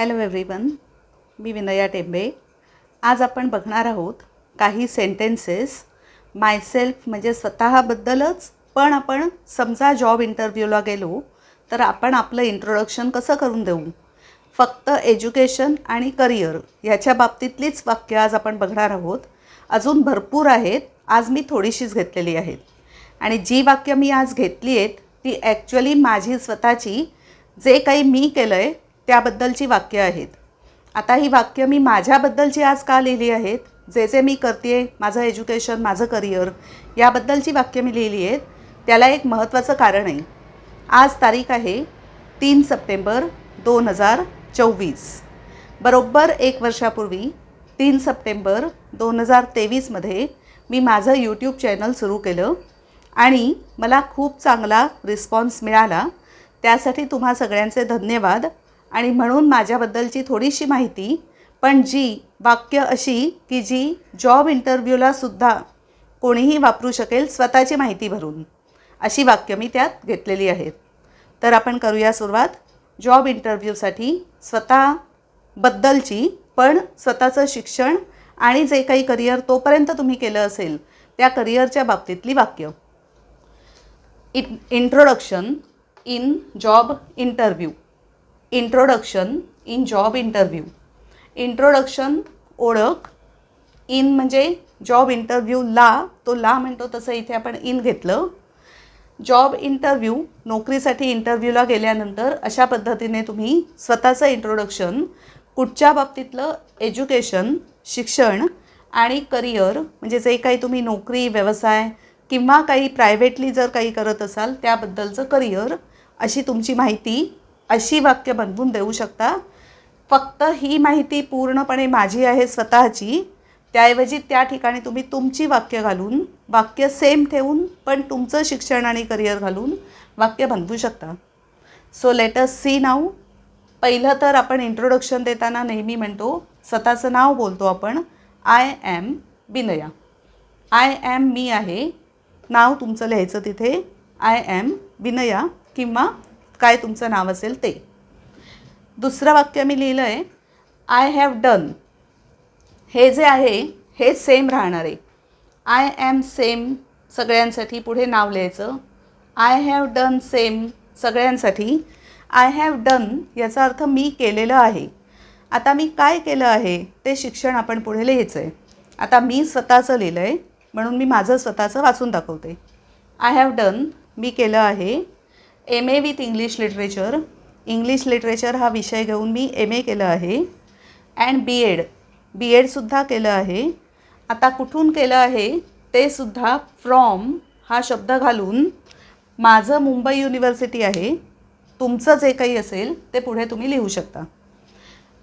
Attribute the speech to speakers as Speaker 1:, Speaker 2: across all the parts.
Speaker 1: Hello everyone मी विनया टेंबे. आज आपण बघणार आहोत काही सेंटेन्सेस मायसेल्फ म्हणजे स्वतःबद्दलच पण आपण समजा जॉब इंटरव्ह्यूला गेलो तर आपण आपलं इंट्रोडक्शन कसं करून देऊ? फक्त एज्युकेशन आणि करिअर ह्याच्या बाबतीतलीच वाक्य आज आपण बघणार आहोत. अजून भरपूर आहेत आज मी थोडीशीच घेतलेली आहेत. आणि जी वाक्य मी आज घेतली आहेत ती ॲक्च्युली माझी स्वतःची. जे काही मी केलं आहे त्याबद्दलची वाक्य आहेत. आता ही वाक्य मी माझ्याबद्दलची आज का लिहिली आहेत? जे जे मी करते माझं एज्युकेशन माझं करिअर याबद्दलची वाक्य मी लिहिली आहेत. त्याला एक महत्त्वाचं कारण आहे. आज तारीख आहे तीन सप्टेंबर दोन हजार चोवीस. बरोबर एक वर्षापूर्वी तीन सप्टेंबर दोन हजार तेवीसमध्ये मी माझं यूट्यूब चॅनल सुरू केलं आणि मला खूप चांगला रिस्पॉन्स मिळाला. त्यासाठी तुम्हा सगळ्यांचे धन्यवाद. आणि म्हणून माझ्याबद्दलची थोडीशी माहिती पण जी वाक्य अशी की जी जॉब इंटरव्ह्यूलासुद्धा कोणीही वापरू शकेल स्वतःची माहिती भरून. अशी वाक्य मी त्यात घेतलेली आहेत तर आपण करूया सुरुवात. जॉब इंटरव्ह्यूसाठी स्वतःबद्दलची पण स्वतःचं शिक्षण आणि जे काही करिअर तोपर्यंत तुम्ही केलं असेल त्या करिअरच्या बाबतीतली वाक्य. इ introduction in job interview introduction in job interview introduction ओळख इन म्हणजे जॉब इंटरव्ह्यू ला तो ला म्हणतो तसं इथे आपण इन घेतलं. जॉब इंटरव्ह्यू नोकरीसाठी इंटरव्ह्यूला गेल्यानंतर अशा पद्धतीने तुम्ही स्वतःचं इंट्रोडक्शन कुठच्या बाबतीतलं एज्युकेशन शिक्षण आणि करिअर म्हणजे जे काही तुम्ही नोकरी व्यवसाय किंवा काही प्रायव्हेटली जर काही करत असाल त्याबद्दलचं करिअर अशी तुमची माहिती अशी वाक्य बनवून देऊ शकता. फक्त ही माहिती पूर्णपणे माझी आहे स्वतःची. त्याऐवजी त्या ठिकाणी तुम्ही तुमची वाक्य घालून वाक्य सेम ठेवून पण तुमचं शिक्षण आणि करिअर घालून वाक्य बनवू शकता. सो लेटस सी नाऊ पहिलं तर आपण इंट्रोडक्शन देताना नेहमी म्हणतो स्वतःचं नाव बोलतो आपण. I am Vinaya. I am मी आहे. नाव तुमचं लिहायचं तिथे. आय ॲम विनया किंवा काय तुमचं नाव असेल ते. दुसरं वाक्य मी लिहिलं आहे आय हॅव डन हे जे आहे हे सेम राहणार आहे. आय ॲम सेम सगळ्यांसाठी पुढे नाव लिहायचं. आय हॅव डन सेम सगळ्यांसाठी. आय हॅव डन याचा अर्थ मी केलेलं आहे. आता मी काय केलं आहे ते शिक्षण आपण पुढे लिहायचं आहे आता मी स्वतःचं लिहिलं आहे म्हणून मी माझं स्वतःचं वाचून दाखवते. आय हॅव डन मी केलं आहे M A with English literature English literature हा विषय घेऊन मी एम ए केलं आहे. अँड बी एड बी एडसुद्धा केलं आहे. आता कुठून केलं आहे? ते सुद्धा फ्रॉम हा शब्द घालून माझं मुंबई युनिव्हर्सिटी आहे. तुमचं जे काही असेल ते पुढे तुम्ही लिहू शकता.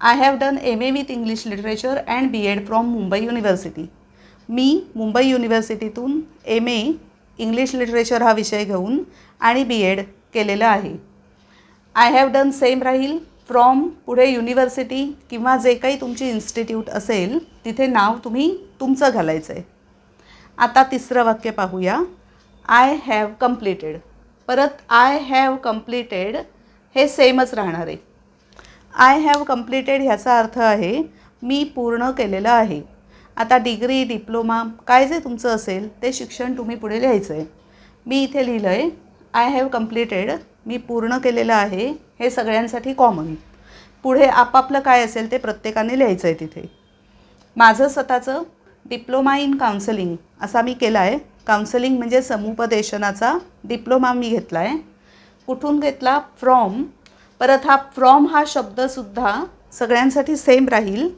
Speaker 1: I have done M A with English literature and B Ed from Mumbai university मी मुंबई युनिव्हर्सिटीतून एम ए इंग्लिश लिटरेचर हा विषय घेऊन आणि बी एड केलेलं आहे. आय हॅव डन सेम राहील. फ्रॉम पुढे युनिव्हर्सिटी किंवा जे काही तुमची इन्स्टिट्यूट असेल तिथे नाव तुम्ही तुमचं घालायचं आहे आता तिसरं वाक्य पाहूया. आय हॅव कम्प्लिटेड परत आय हॅव कम्प्लिटेड हे सेमच राहणार आहे. आय हॅव कम्प्लिटेड ह्याचा अर्थ आहे मी पूर्ण केलेलं आहे. आता डिग्री डिप्लोमा काय जे तुमचं असेल ते शिक्षण तुम्ही पुढे लिहायचं आहे मी इथे लिहिलं आहे आय हॅव कम्प्लिटेड मी पूर्ण केलेलं आहे हे सगळ्यांसाठी कॉमन पुढे आपापलं काय असेल ते प्रत्येकाने लिहायचं आहे तिथे. माझं स्वतःचं डिप्लोमा इन काउन्सलिंग असा मी केला आहे काउन्सलिंग म्हणजे समुपदेशनाचा डिप्लोमा मी घेतला आहे कुठून घेतला? फ्रॉम परत हा फ्रॉम हा शब्दसुद्धा सगळ्यांसाठी सेम राहील.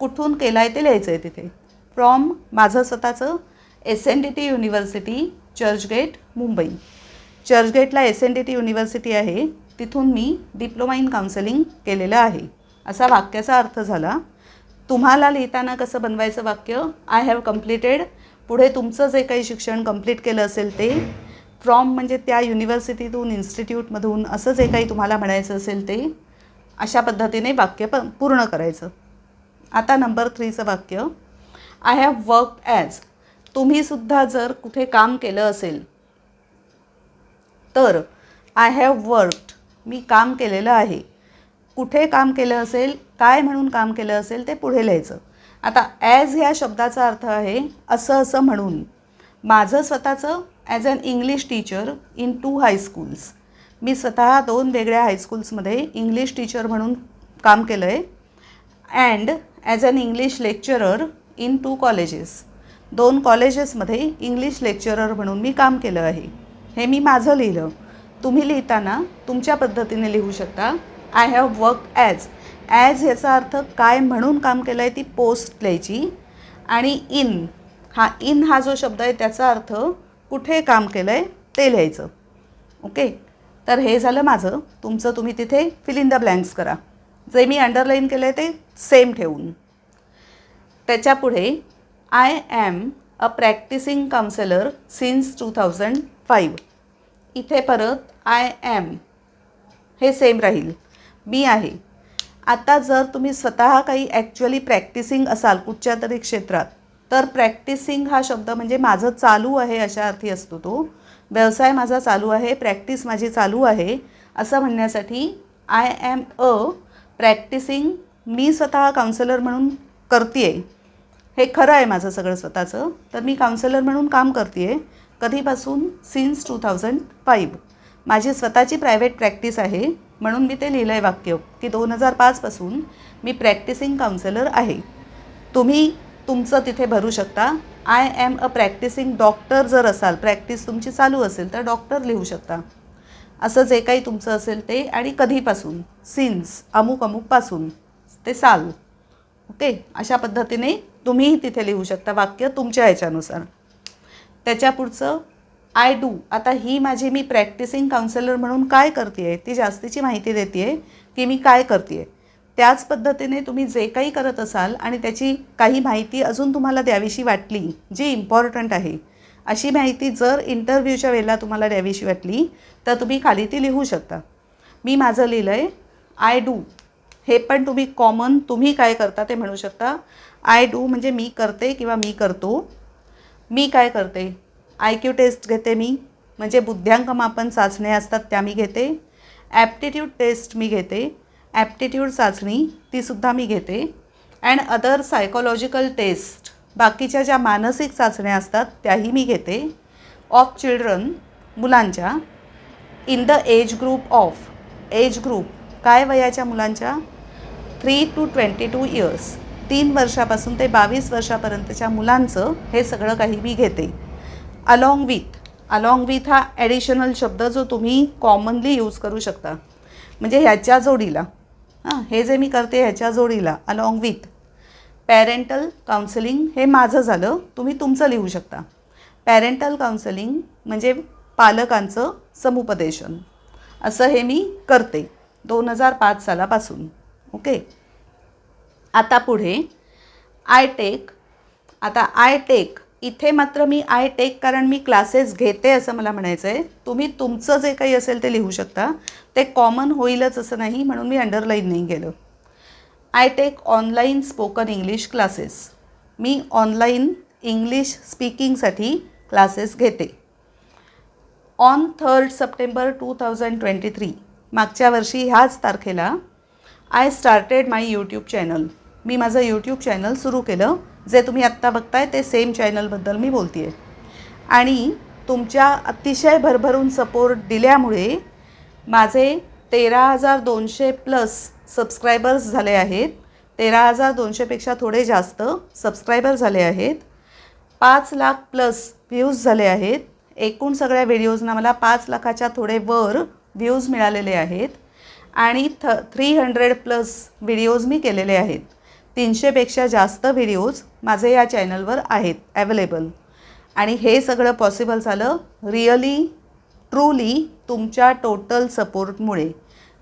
Speaker 1: कुठून केला आहे ते लिहायचं आहे तिथे. फ्रॉम माझं स्वतःचं S N D T university Churchgate Mumbai चर्चगेटला S N D T university आहे. तिथून मी डिप्लोमा इन काउन्सिलिंग केलेलं आहे. असा वाक्याचा अर्थ झाला. तुम्हाला लिहिताना कसं बनवायचं वाक्य? आय हॅव कम्प्लिटेड पुढे तुमचं जे काही शिक्षण कंप्लीट केलं असेल ते. फ्रॉम म्हणजे त्या युनिव्हर्सिटीतून इन्स्टिट्यूटमधून असं जे काही तुम्हाला म्हणायचं असेल ते. अशा पद्धतीने वाक्य प पूर्ण करायचं. आता नंबर थ्रीचं वाक्य. आय हॅव वर्क ॲज तुम्हीसुद्धा जर कुठे काम केलं असेल तर आय हॅव वर्कड मी काम केलेलं आहे. कुठे काम केलं असेल काय म्हणून काम केलं असेल ते पुढे लिहायचं. आता ॲज ह्या शब्दाचा अर्थ आहे असं असं म्हणून. माझं स्वतःचं as an English teacher in two high schools मी स्वतः दोन वेगळ्या हायस्कूल्समध्ये इंग्लिश टीचर म्हणून काम केलं आहे and as an English lecturer in two colleges दोन कॉलेजेसमध्ये इंग्लिश लेक्चरर म्हणून मी काम केलं आहे. हे मी माझं लिहिलं. तुम्ही लिहिताना तुमच्या पद्धतीने लिहू शकता. I have work as as ह्याचा अर्थ काय म्हणून काम केलं आहे ती पोस्ट लिहायची. आणि इन हा इन हा जो शब्द आहे त्याचा अर्थ कुठे काम केलं आहे ते लिहायचं. ओके तर हे झालं माझं. तुमचं तुम्ही तिथे फिल इन द ब्लँक्स करा. जे मी अंडरलाईन केलं आहे ते सेम ठेवून. त्याच्यापुढे I am a practising counsellor since two thousand five इथे परत आय ॲम हे सेम राहील. मी आहे. आता जर तुम्ही स्वतः काही ॲक्च्युअली प्रॅक्टिसिंग असाल कुठच्या तरी क्षेत्रात तर प्रॅक्टिसिंग हा शब्द म्हणजे माझं चालू आहे अशा अर्थी असतो तो. व्यवसाय माझा चालू आहे प्रॅक्टिस माझी चालू आहे असं म्हणण्यासाठी आय ॲम अ प्रॅक्टिसिंग मी स्वतः काउन्सिलर म्हणून करते आहे हे खरं आहे माझं सगळं स्वतःचं. तर मी काउन्सिलर म्हणून काम करते आहे कधीपासून? सिन्स टू थाउजंड फाईव्ह माझी स्वतःची प्रायव्हेट प्रॅक्टिस आहे म्हणून मी ते लिहिलं आहे वाक्य की दोन हजार पाचपासून मी प्रॅक्टिसिंग काउन्सिलर आहे. तुम्ही तुमचं तिथे भरू शकता. I am a practising doctor जर असाल प्रॅक्टिस तुमची चालू असेल तर डॉक्टर लिहू शकता. असं जे काही तुमचं असेल ते आणि कधीपासून? सिन्स अमुक अमुकपासून ते साल ओके? अशा पद्धतीने तुम्हीही तिथे लिहू शकता वाक्य तुमच्या ह्याच्यानुसार. त्याच्या पुढचं आय डू आता ही माझी मी प्रॅक्टिसिंग काउन्सिलर म्हणून काय करते आहे ती जास्तीची माहिती देते आहे की मी काय करते आहे त्याच पद्धतीने तुम्ही जे काही करत असाल आणि त्याची काही माहिती अजून तुम्हाला द्यावीशी वाटली जी इम्पॉर्टंट आहे अशी माहिती जर इंटरव्ह्यूच्या वेळेला तुम्हाला द्यावीशी वाटली तर तुम्ही खाली ती लिहू शकता. मी माझं लिहिलं आहे आय डू हे पण तुम्ही कॉमन तुम्ही काय करता ते म्हणू शकता. आय डू म्हणजे मी करते किंवा मी करतो. मी काय करते? आय क्यू टेस्ट घेते मी. म्हणजे बुद्ध्यांक मापन चाचण्या असतात त्या मी घेते. ॲप्टिट्यूड टेस्ट मी घेते. ॲप्टिट्यूड चाचणी तीसुद्धा मी घेते. अँड अदर सायकोलॉजिकल टेस्ट बाकीच्या ज्या मानसिक चाचण्या असतात त्याही मी घेते. ऑफ चिल्ड्रन मुलांच्या. In the age group of. Age group काय वयाच्या मुलांच्या? Three to twenty two years. तीन वर्षापासून ते बावीस वर्षापर्यंतच्या मुलांचं हे सगळं काही मी घेते. अलॉंग विथ अलॉंग विथ हा ॲडिशनल शब्द जो तुम्ही कॉमनली यूज करू शकता. म्हणजे ह्याच्या जोडीला. हां हे जे मी करते ह्याच्या जोडीला. अलॉंग विथ पॅरेंटल काउन्सिलिंग हे माझं झालं. तुम्ही तुमचं लिहू शकता. पॅरेंटल काउन्सिलिंग म्हणजे पालकांचं समुपदेशन. असं हे मी करते. दोन हजार पाच सालापासून. ओके आता पुढे आय टेक आता आय टेक इथे मात्र मी आय टेक कारण मी क्लासेस घेते असं मला म्हणायचं आहे तुम्ही तुमचं जे काही असेल ते लिहू शकता. ते कॉमन होईलच असं नाही म्हणून मी अंडरलाईन नाही केलं. I take online spoken English classes me online English स्पीकिंगसाठी क्लासेस घेते. On third September two thousand twenty three मागच्या वर्षी ह्याच तारखेला I started my YouTube channel मी माझं यूट्यूब चॅनल सुरू केलं. जे तुम्ही आत्ता बघताय ते सेम चॅनलबद्दल मी बोलते आहे आणि तुमच्या अतिशय भरभरून सपोर्ट दिल्यामुळे माझे तेरा हजार दोनशे प्लस सबस्क्रायबर्स झाले आहेत. तेरा हजार दोनशेपेक्षा थोडे जास्त सबस्क्रायबर झाले आहेत. पाच लाख प्लस व्ह्यूज झाले आहेत. एकूण सगळ्या व्हिडिओजना मला पाच लाखाच्या थोडे वर व्ह्यूज मिळालेले आहेत. आणि थ थ्री हंड्रेड प्लस व्हिडिओज मी केलेले आहेत. तीनशेपेक्षा जास्त व्हिडिओज माझे या चॅनलवर आहेत ॲवेलेबल आणि हे सगळं पॉसिबल झालं रिअली ट्रूली तुमच्या टोटल सपोर्टमुळे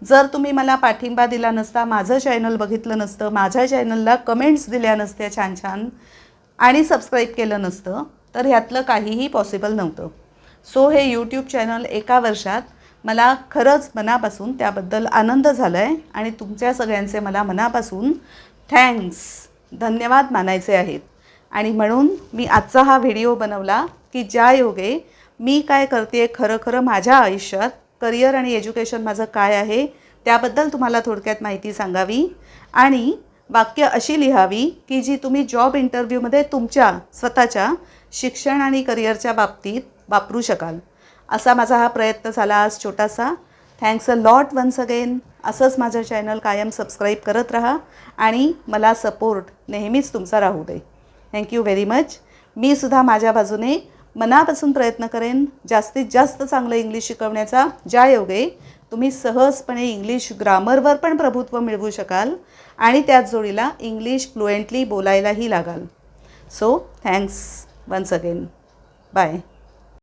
Speaker 1: जर तुम्ही मला पाठिंबा दिला नसता माझं चॅनल बघितलं नसतं माझ्या चॅनलला कमेंट्स दिल्या नसत्या छान छान आणि सबस्क्राईब केलं नसतं तर ह्यातलं काहीही पॉसिबल नव्हतं. सो हे यूट्यूब चॅनल एका वर्षात मला खरंच मनापासून त्याबद्दल आनंद झाला आहे आणि तुमच्या सगळ्यांचे मला मनापासून थँक्स धन्यवाद मानायचे आहेत. आणि म्हणून मी आजचा हा व्हिडिओ बनवला की ज्या योगे मी काय करते खरं खरं माझ्या आयुष्यात करिअर आणि एज्युकेशन माझं काय आहे त्याबद्दल तुम्हाला थोडक्यात माहिती सांगावी. आणि वाक्य अशी लिहावी की जी तुम्ही जॉब इंटरव्ह्यूमध्ये तुमच्या स्वतःच्या शिक्षण आणि करिअरच्या बाबतीत वापरू शकाल. असा माझा हा प्रयत्न झाला आज छोटासा. Thanks a lot once again असंच माझं चॅनल कायम सबस्क्राईब करत राहा आणि मला सपोर्ट नेहमीच तुमचा राहू दे. थँक्यू व्हेरी मच मी सुद्धा माझ्या बाजूने मनापासून प्रयत्न करेन जास्तीत जास्त चांगलं इंग्लिश शिकवण्याचा. ज्या योगे. तुम्ही सहजपणे इंग्लिश ग्रामरवर पण प्रभुत्व मिळवू शकाल आणि त्याच जोडीला इंग्लिश फ्लुएंटली बोलायलाही लागाल. So thanks once again bye